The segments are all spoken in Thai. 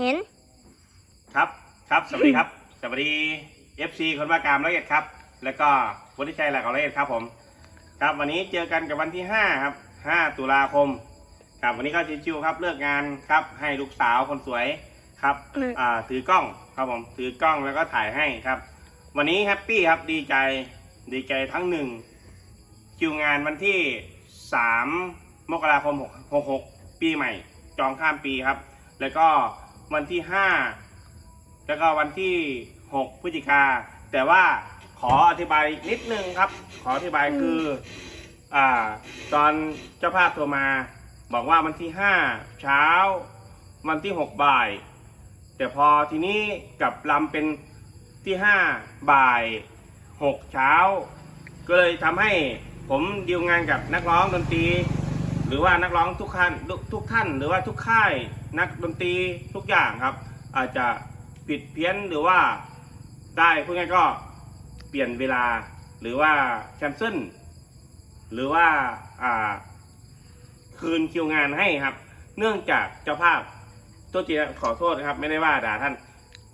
เห็น ครับครับสวัสดีครับ สวัสดี FC คนว่ากามร้อยเอ็ดครับ แล้วก็วุฒิชัยหลักร้อยเอ็ดครับผม ครับวันนี้เจอกันกับวันที่5ครับ5ตุลาคม ครับวันนี้ก็ชิวๆครับเลิกงานครับให้ลูกสาวคนสวยครับอืมอ่าถือกล้องครับผมถือกล้องแล้วก็ถ่ายให้ครับ วันนี้แฮปปี้ครับดีใจดีใจทั้งหนึ่งคิวงานวันที่3มกราคม6 66ปีใหม่ จองข้ามปีครับ แล้วก็ วันที่5แล้วก็วันที่6พฤศจิกา แต่ว่าขออธิบายนิดนึงครับ ขออธิบายคืออ่าตอนเจ้าภาพโทรมา บอกว่าวันที่5เช้า วันที่6บ่าย แต่พอทีนี้กลับลำเป็นที่5บ่าย6เช้า ก็เลยทำให้ผมดีลงานกับนักร้องดนตรี หรือว่านักร้องทุกท่านทุกท่าน หรือว่าทุกค่ายนักดนตรีทุกอย่างครับ อาจจะผิดเพี้ยนหรือว่าได้พูดง่ายก็เปลี่ยนเวลาหรือว่าแคนเซิลหรือว่าอ่าคืนคิวงานให้ครับ เนื่องจากเจ้าภาพตัวจริงขอโทษนะครับ ไม่ได้ว่าด่าท่าน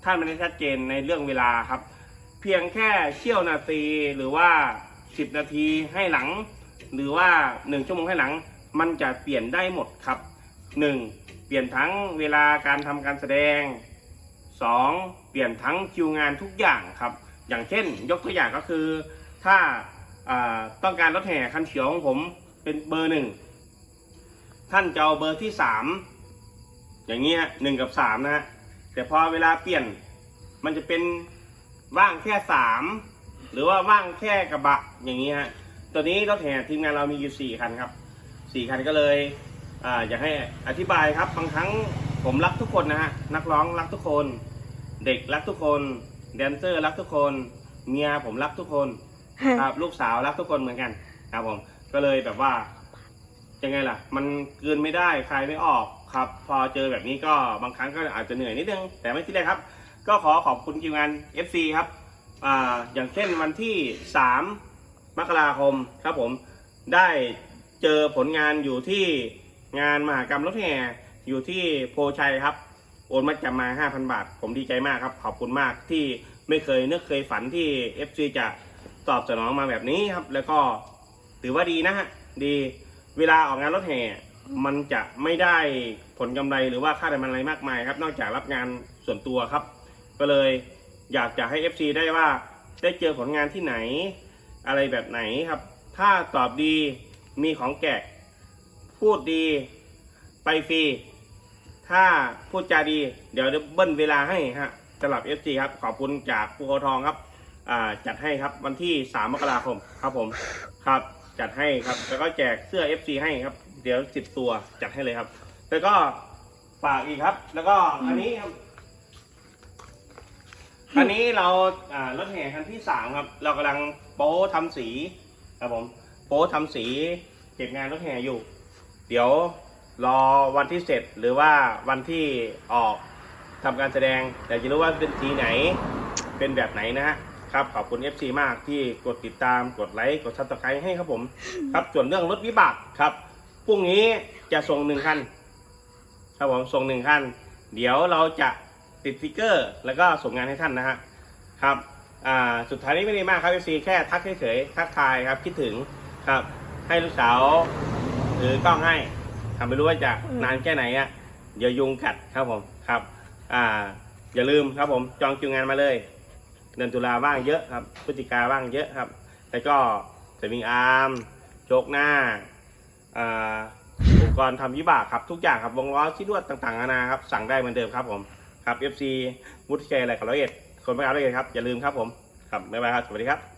ท่านไม่ได้ชัดเจนในเรื่องเวลาครับ เพียงแค่เชี่ยวนาทีหรือว่าสิบนาทีให้หลัง หรือว่าหนึ่งชั่วโมงให้หลัง มันจะเปลี่ยนได้หมดครับหนึ่งเปลี่ยนทั้งเวลาการทำการแสดงสองเปลี่ยนทั้งคิวงานทุกอย่างครับ อย่างเช่น ยกตัวอย่างก็คือ ถ้าต้องการรถแห่คันเขียวของผมเป็นเบอร์หนึ่งท่านจะเอาเบอร์ที่สามอย่างนี้ฮะหนึ่งกับสามนะฮะแต่พอเวลาเปลี่ยนมันจะเป็นว่างแค่สามหรือว่าว่างแค่กระบะอย่างนี้ฮะตัวนี้รถแห่ทีมงานเรามีอยู่สี่คันครับ สี่คันก็เลยอ่าอยากให้อธิบายครับบางครั้งผมรักทุกคนนะฮะนักร้องรักทุกคน เด็กรักทุกคนแดนเซอร์รักทุกคน เมียผมรักทุกคนครับลูกสาวรักทุกคนเหมือนกันครับผมก็เลยแบบว่ายังไงล่ะ มันเกินไม่ได้ใครไม่ออกครับ พอเจอแบบนี้ก็บางครั้งก็อาจจะเหนื่อยนิดนึง แต่ไม่ที่เลยครับ ก็ขอขอบคุณทีมงาน FC ครับอ่าอย่างเช่นวันที่ 3 มกราคมครับผมได้ เจอผลงานอยู่ที่งานมหากรรมรถแห่อยู่ที่โพชัยครับ โอนมาจำมา 5,000 บาท ผมดีใจมากครับ ขอบคุณมากที่ไม่เคยนึกเคยฝันที่ FC จะตอบสนองมาแบบนี้ครับ แล้วก็ถือว่าดีนะฮะดีเวลาออกงานรถแห่มันจะไม่ได้ผลกำไรหรือว่าค่าแรงอะไรมากมายครับ นอกจากรับงานส่วนตัวครับ ก็เลยอยากจะให้ FC ได้ว่าได้เจอผลงานที่ไหน อะไรแบบไหนครับ ถ้าตอบดี มีของแจกพูดดีไปฟรี ถ้าพูดจาดี เดี๋ยวเบิ้ลเวลาให้ฮะสำหรับ FC ครับ ขอบคุณจากภูเขาทองครับอ่าจัดให้ครับวันที่ 3 มกราคมครับผมครับ จัดให้ครับ แล้วก็แจกเสื้อ FC ให้ครับ เดี๋ยว 10 ตัวจัดให้เลยครับ แล้วก็ฝากอีกครับ แล้วก็อันนี้ครับอันนี้เราอ่ารถแห่คันที่สามครับ เรากำลังโป๊ทำสีครับผม โป๊ทำสีเก็บงานรถแห่อยู่ เดี๋ยวรอวันที่เสร็จหรือว่าวันที่ออกทำการแสดงอยากจะรู้ว่าเป็นสีไหนเป็นแบบไหนนะฮะครับขอบคุณ FC มากที่กดติดตามกดไลค์กดซับสไครต์ให้ครับผม ครับส่วนเรื่องรถวิบากครับพรุ่งนี้จะส่งหนึ่งคันครับผมส่งหนึ่งคันเดี๋ยวเราจะติดสติกเกอร์ แล้วก็ส่งงานให้ท่านนะฮะครับอ่าสุดท้ายนี้ไม่ได้มากครับ FC แค่ทักเฉยๆทักทายครับคิดถึง ครับ ให้ลูกสาวถือกล้องให้ทำไม่รู้ว่าจะนานแค่ไหนอะเดี๋ยวยุงกัดครับผมครับ อ่า อย่าลืมครับผมจองคิวงานมาเลยเดือนตุลาว่างเยอะครับพฤศจิกาว่างเยอะครับ แล้วก็สวิงอาร์มโจกหน้าอ่าอุปกรณ์ทำวิบากครับทุกอย่างครับวงล้อชิ้นลวดต่างๆนานาครับสั่งได้เหมือนเดิมครับผมครับ FC วุฒิชัยอะไรกับร้อยเอ็ดคนไม่เอาร้อยเอ็ดครับอย่าลืมครับผมครับบ๊ายบายครับสวัสดีครับ